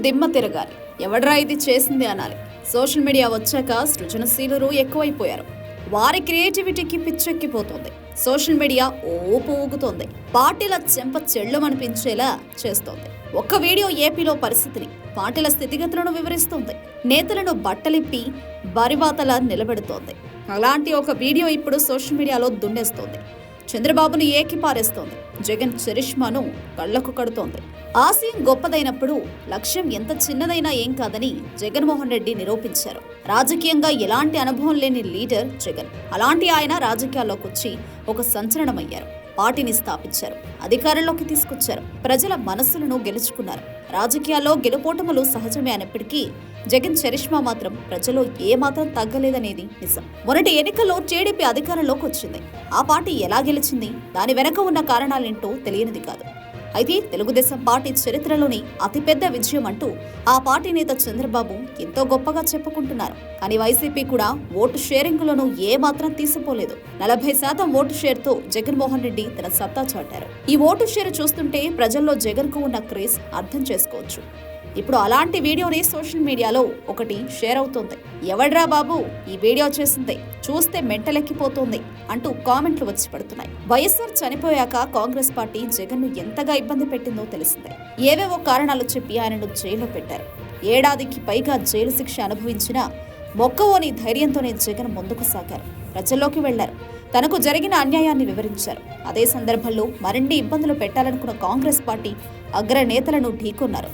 దిమ్మ తిరగాలి. ఎవడ్రా ఇది చేసింది అనాలి. సోషల్ మీడియా వచ్చాక సృజనశీలురు ఎక్కువైపోయారు. వారి క్రియేటివిటీకి పిచ్చెక్కిపోతుంది. Social media ఓపు ఊగుతోంది. పార్టీల చెంప చెళ్ళమనిపించేలా చేస్తోంది. ఒక్క వీడియో ఏపీలో పరిస్థితిని పార్టీల స్థితిగతులను వివరిస్తుంది. నేతలను బట్టలిప్పి బరిబాతల నిలబెడుతోంది. అలాంటి ఒక వీడియో ఇప్పుడు సోషల్ మీడియాలో దుండేస్తోంది చంద్రబాబును ఏకి పారేస్తోంది. జగన్ చరిష్మాను కళ్ళకు కడుతోంది. ఆశయం గొప్పదైనప్పుడు లక్ష్యం ఎంత చిన్నదైనా ఏం కాదని జగన్మోహన్ రెడ్డి నిరూపించారు. రాజకీయంగా ఎలాంటి అనుభవం లేని లీడర్ జగన్. అలాంటి ఆయన రాజకీయాల్లోకి వచ్చి ఒక సంచలనమయ్యారు. పార్టీని స్థాపించారు అధికారంలోకి తీసుకొచ్చారు ప్రజల మనస్సులను గెలుచుకున్నారు. రాజకీయాల్లో గెలుపోటములు సహజమే అయినప్పటికీ జగన్ చరిష్మా మాత్రం ప్రజలు ఏమాత్రం తగ్గలేదనేది నిజం. మొన్నటి ఎన్నికల్లో టీడీపీ అధికారంలోకి వచ్చింది. ఆ పార్టీ ఎలా గెలిచింది దాని వెనక ఉన్న కారణాలేంటో తెలియనిది కాదు. అయితే తెలుగుదేశం పార్టీ చరిత్రలోని అతిపెద్ద విజయం అంటూ ఆ పార్టీ నేత చంద్రబాబు ఎంతో గొప్పగా చెప్పుకుంటున్నారు. కానీ వైసీపీ కూడా ఓటు షేరింగ్లను ఏ మాత్రం తీసిపోలేదు. నలభై శాతం ఓటు షేర్తో జగన్మోహన్ రెడ్డి తన సత్తా చాటారు. ఈ ఓటు షేర్ చూస్తుంటే ప్రజల్లో జగన్కు ఉన్న క్రేజ్ అర్థం చేసుకోవచ్చు. ఇప్పుడు అలాంటి వీడియోని సోషల్ మీడియాలో ఒకటి షేర్ అవుతోంది. ఎవడ్రా బాబు? ఈ వీడియో చేసింది. చూస్తే మెంటలెక్కిపోతోంది అంటూ కామెంట్లు వచ్చి పడుతున్నాయి. వైఎస్ఆర్ చనిపోయాక కాంగ్రెస్ పార్టీ జగన్ను ఎంతగా ఇబ్బంది పెట్టిందో తెలిసిందే. ఏవేవో కారణాలు చెప్పి ఆయనను జైల్లో పెట్టారు. ఏడాదికి పైగా జైలు శిక్ష అనుభవించిన మొక్కవోని ధైర్యంతోనే జగన్ ముందుకు సాగారు. ప్రజల్లోకి వెళ్ళారు. తనకు జరిగిన అన్యాయాన్ని వివరించారు. అదే సందర్భంలో మరిన్ని ఇబ్బందులు పెట్టాలనుకున్న కాంగ్రెస్ పార్టీ అగ్రనేతలను ఢీకొన్నారు.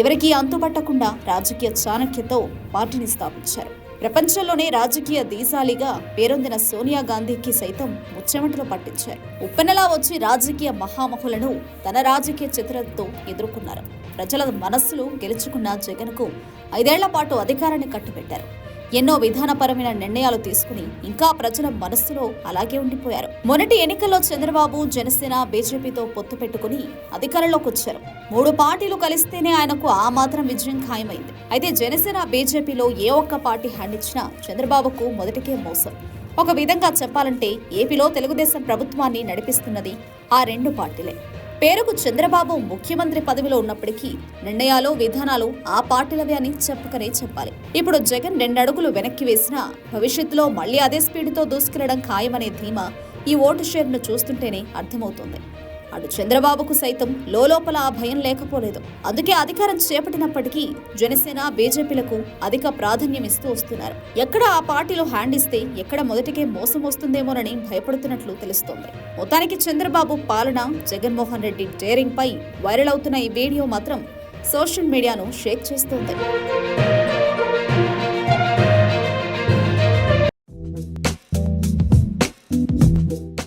ఎవరికీ అంతుపట్టకుండా రాజకీయ చాణక్యతో పార్టీని స్థాపించారు. ప్రపంచంలోనే రాజకీయ దీశాలిగా పేరొందిన సోనియా గాంధీకి సైతం ముచ్చెమటలు పట్టించారు. ఉప్పెనలా వచ్చి రాజకీయ మహామహులను తన రాజకీయ చిత్రంతో ఎదుర్కొన్నారు. ప్రజల మనస్సులు గెలుచుకున్న జగన్కు ఐదేళ్ళ పాటు అధికారాన్ని కట్టుబెట్టారు ఎన్నో విధానపరమైన నిర్ణయాలు తీసుకుని ఇంకా ప్రజల మనస్సులో అలాగే ఉండిపోయారు. మొన్నటి ఎన్నికల్లో చంద్రబాబు జనసేన బీజేపీతో పొత్తు పెట్టుకుని అధికారంలోకి వచ్చారు. మూడు పార్టీలు కలిస్తేనే ఆయనకు ఆ మాత్రం విజయం ఖాయమైంది. అయితే జనసేన బీజేపీలో ఏ ఒక్క పార్టీ హ్యాండ్ ఇచ్చినా చంద్రబాబుకు మొదటికే మోసం. ఒక విధంగా చెప్పాలంటే ఏపీలో తెలుగుదేశం ప్రభుత్వాన్ని నడిపిస్తున్నది ఆ రెండు పార్టీలే. పేరుకు చంద్రబాబు ముఖ్యమంత్రి పదవిలో ఉన్నప్పటికీ నిర్ణయాలు విధానాలు ఆ పార్టీలవే అని చెప్పకనే చెప్పాలి. ఇప్పుడు జగన్ రెండడుగులు వెనక్కి వేసినా భవిష్యత్తులో మళ్ళీ అదే స్పీడ్తో దూసుకెళ్ళడం ఖాయమనే ధీమా ఈ ఓటు షేర్ను చూస్తుంటేనే అర్థమవుతుంది. అటు చంద్రబాబుకు సైతం లోపల ఆ భయం లేకపోలేదు. అందుకే అధికారం చేపట్టినప్పటికీ జనసేన బీజేపీలకు అధిక ప్రాధాన్యం ఇస్తూ వస్తున్నారు. ఎక్కడ ఆ పార్టీలో హ్యాండ్ ఇస్తే ఎక్కడ మొదటికే మోసం వస్తుందేమోనని భయపడుతున్నట్లు తెలుస్తోంది. మొత్తానికి చంద్రబాబు పాలన జగన్మోహన్ రెడ్డి డేరింగ్ పై వైరల్ అవుతున్న ఈ వీడియో మాత్రం సోషల్ మీడియాను షేక్ చేస్తోంది.